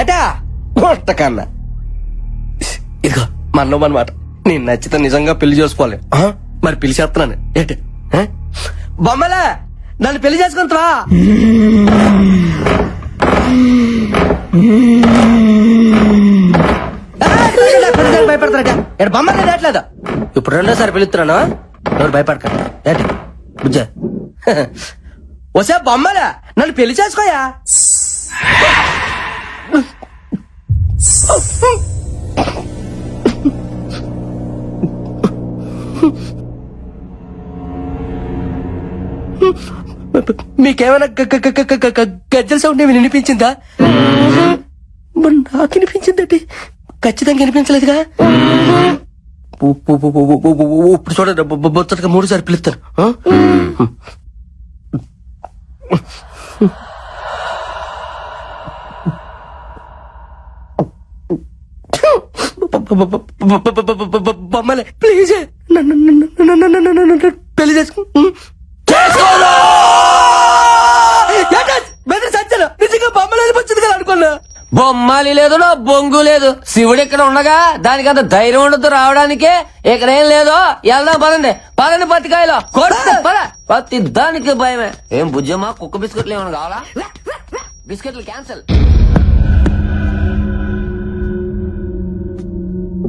ఏటా? కన్నా ఇదిగో మనలో మనమాట నేను నచ్చితే నిజంగా పెళ్ళి చేసుకోవాలి? మరి పెళ్ళి చేస్తున్నాను. ఏంటి? బొమ్మలే నన్ను పెళ్ళి చేసుకుంటావా భయపడతారట. ఇక్కడ బొమ్మలే రావట్లేదు ఇప్పుడు రెండోసారి పిలుస్తున్నాను ఎవరు భయపడకండి. ఏంటి? బుజ్జ. వసే బొమ్మలే. నన్ను పెళ్ళి చేసుకోయా? మీకేమైనా గజ్జల సౌండ్ వినిపించిందా? నాకు వినిపించిందండి. ఖచ్చితంగా వినిపించలేదుగా. ఇప్పుడు చూడండి మూడు సార్లు పిలుస్తాను. బొమ్మలే ప్లీజ్ పెళ్ళి చేసుకో? బెదిరి నిజంగా బొమ్మలు వెళ్ళిపోతుంది కదా అనుకున్నా బొమ్మాలి లేదు నా బొంగు లేదు శివుడు ఇక్కడ ఉండగా దానికి అంత ధైర్యం ఉండదు రావడానికి ఇక్కడ ఏం లేదు వెళ్దాం పదండి పదండి పత్తికాయలో పద పత్తి దానికి భయమే ఏం బుజ్జమ్మా కుక్క బిస్కెట్లు ఏమైనా కావాలా బిస్కెట్లు క్యాన్సిల్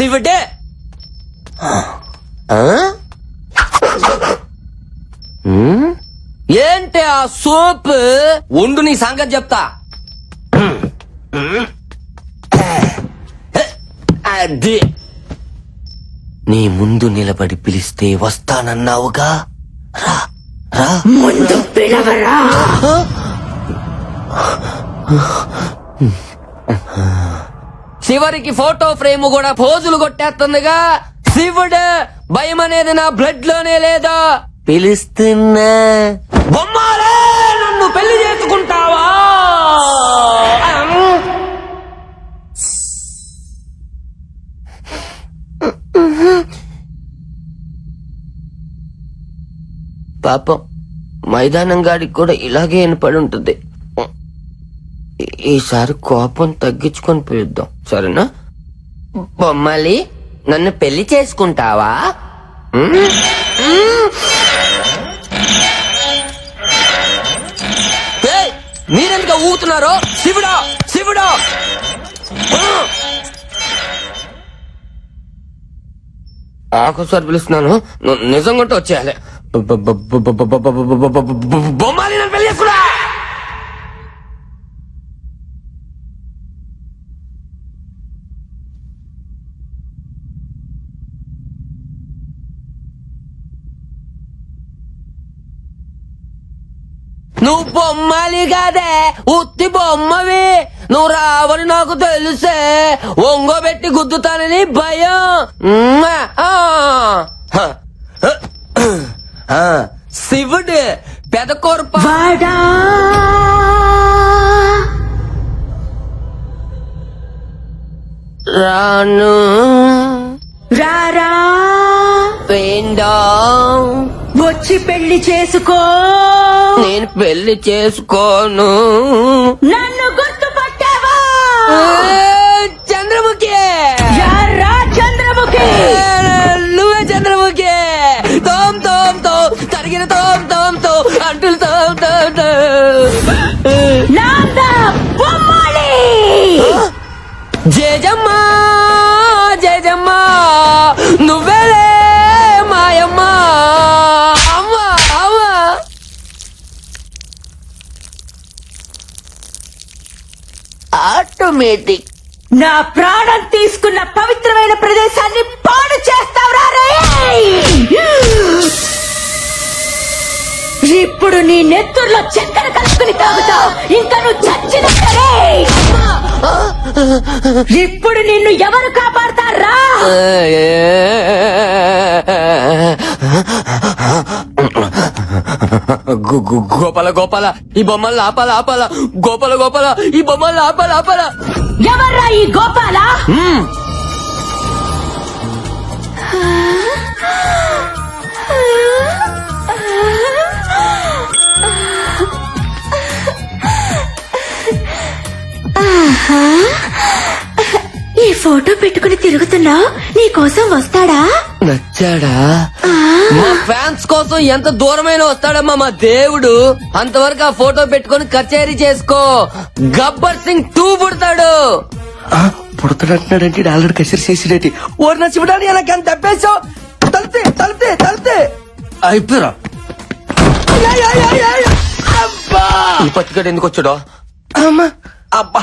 శివుడే. ఏంటి ఆ సోప్? ఉండు నీ సంగతి చెప్తా. అది. నీ ముందు నిలబడి పిలిస్తే వస్తానన్నావుగా? రా రా. ముందు పిలవరా? చివరికి ఫోటో ఫ్రేమ్ కూడా పోజులు కొట్టేస్తుందిగా. శివుడు భయం అనేది నా బ్లడ్లోనే లేదా? పిలుస్తున్నా. బొమ్మాలే నన్ను పెళ్ళి చేసుకుంటావా? పాపం మైదానం గాడికి కూడా ఇలాగే వినపడి ఉంటుంది ఈసారి కోపం తగ్గించుకొని పిలుద్దాం సరేనా? బొమ్మలి నన్ను పెళ్ళి చేసుకుంటావా? మీరెందుక ఊతున్నారో శివుడా శివుడా! ఆఖసారి పిలుస్తున్నాను. నిజంగా వచ్చేయాలి. బొమ్మాలి నన్ను పెళ్ళి చేసుకున్నా నువ్వు బొమ్మలి కాదే ఉత్తి బొమ్మవి. నువ్వు రావని నాకు తెలుసే. ఒంగోబెట్టి గుద్దుతానని భయం. శివుడు పెదకొరప వాడా. రాను. రారా. వేందాం వచ్చి పెళ్ళి చేసుకో. నేను పెళ్ళి చేసుకోను. నన్ను గుర్తుపట్టావా? ఆటోమేటిక్ నా ప్రాణం తీసుకున్న పవిత్రమైన ప్రదేశాన్ని పాడు చేస్తావురా ఇప్పుడు నీ నెత్తుర్లో చక్కెర కలుపుకుని తాగుతావు. ఇంకా నువ్వు చచ్చిన ఇప్పుడు నిన్ను ఎవరు కాపాడతారా? గోపాల గోపాల ఈ బొమ్మల్ని ఆపాల ఆపాల. గోపాల గోపాల ఈ బొమ్మల్ని ఆపాల ఆపాల. ఎవర్రా ఈ గోపాల? ఈ ఫోటో పెట్టుకుని తిరుగుతున్నావు నీ కోసం వస్తాడా? నచ్చాడా? మా ఫ్యాన్స్ కోసం ఎంత దూరమైన వస్తాడమ్మా మా దేవుడు. అంతవరకు ఆ ఫోటో పెట్టుకొని కచేరీ చేసుకో. గబ్బర్ సింగ్ టూ పుడతాడు. పుడతాడంటున్నాడంటే ఈడు ఆల్రెడీ కసిరి చేసినట్టు ఓరి నచ్చిపడాని నాకు ఎంత తప్పేసావు తలితే తలితే తలితే అయిపోయారా. అబ్బా! ఈ పచ్చిగడ ఎందుకు వచ్చాడో? అమ్మా! అబ్బా!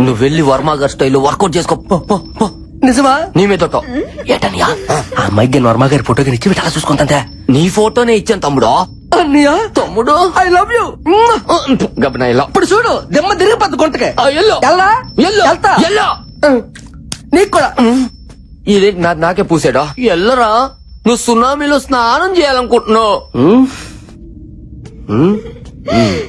నువ్వు వెళ్ళి వర్మ గారి స్టైల్లో వర్కౌట్ చేసుకో. పో, పో, పో. నిజమా? నీ. ఏటనియా? ఆ. అమ్మాయికి వర్మ గారి ఫోటో కానీ ఇచ్చి పెట్టాలా చూసుకుంటా నీ ఫోటోనే ఇచ్చాను తమ్ముడు. అన్నయ్య? తమ్ముడు? ఐ లవ్ యూ గబనా ఇలా ఇప్పుడు చూడు దిమ్మ తిరిగిపోద్దు గుంటకే. ఆ, ఎల్లో. ఎల్లా? ఎల్లో. వెళ్తా ఎల్లో. నీకు కూడా. ఇది నా నాకే పూసాడా? ఎల్లరా నువ్వు సునామీలో స్నానం చేయాలనుకుంటున్నావు. ఉమ్. ఉమ్. ఉమ్.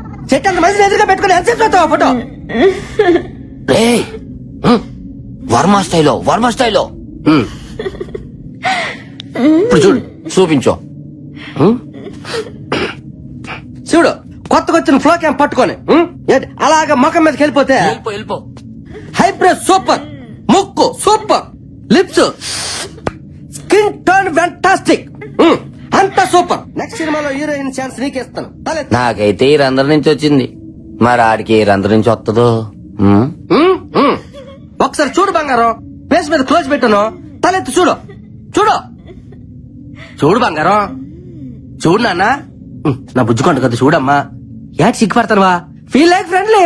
చెట్టు అంత ఎదురుగా పెట్టుకుని ఎంత సేపు చూస్తావా ఫోటో? వర్మ స్టైలో వర్మ స్టైలో. ఇప్పుడు చూడు చూపించు. చూడు కొత్తగా వచ్చిన ఫ్లో క్యాంప్ పట్టుకొని అలాగా ముఖం మీదకి వెళ్ళిపోతే వెళ్ళిపో హైబ్రిడ్ సూపర్ ముక్కు super lips skin turn fantastic అంతా సూపర్. నెక్స్ట్ సినిమాలో హీరోయిన్ ఛాన్స్ నీకేస్తాను. నాకైతే ఈ రంధ్రం నుంచి వచ్చింది. మరి ఆడికి ఏ రంధ్రం నుంచి వస్తుందో. ఒకసారి చూడు బంగారం. ఫేస్ మీద క్లోజ్ పెట్టాను. తలెత్తి చూడు. చూడు. చూడు బంగారం. చూడు నాన్న. నా బుజ్జుకోండి కదా చూడమ్మా. యాడ్ సిగ్గుపడతానువా? Feel like friendly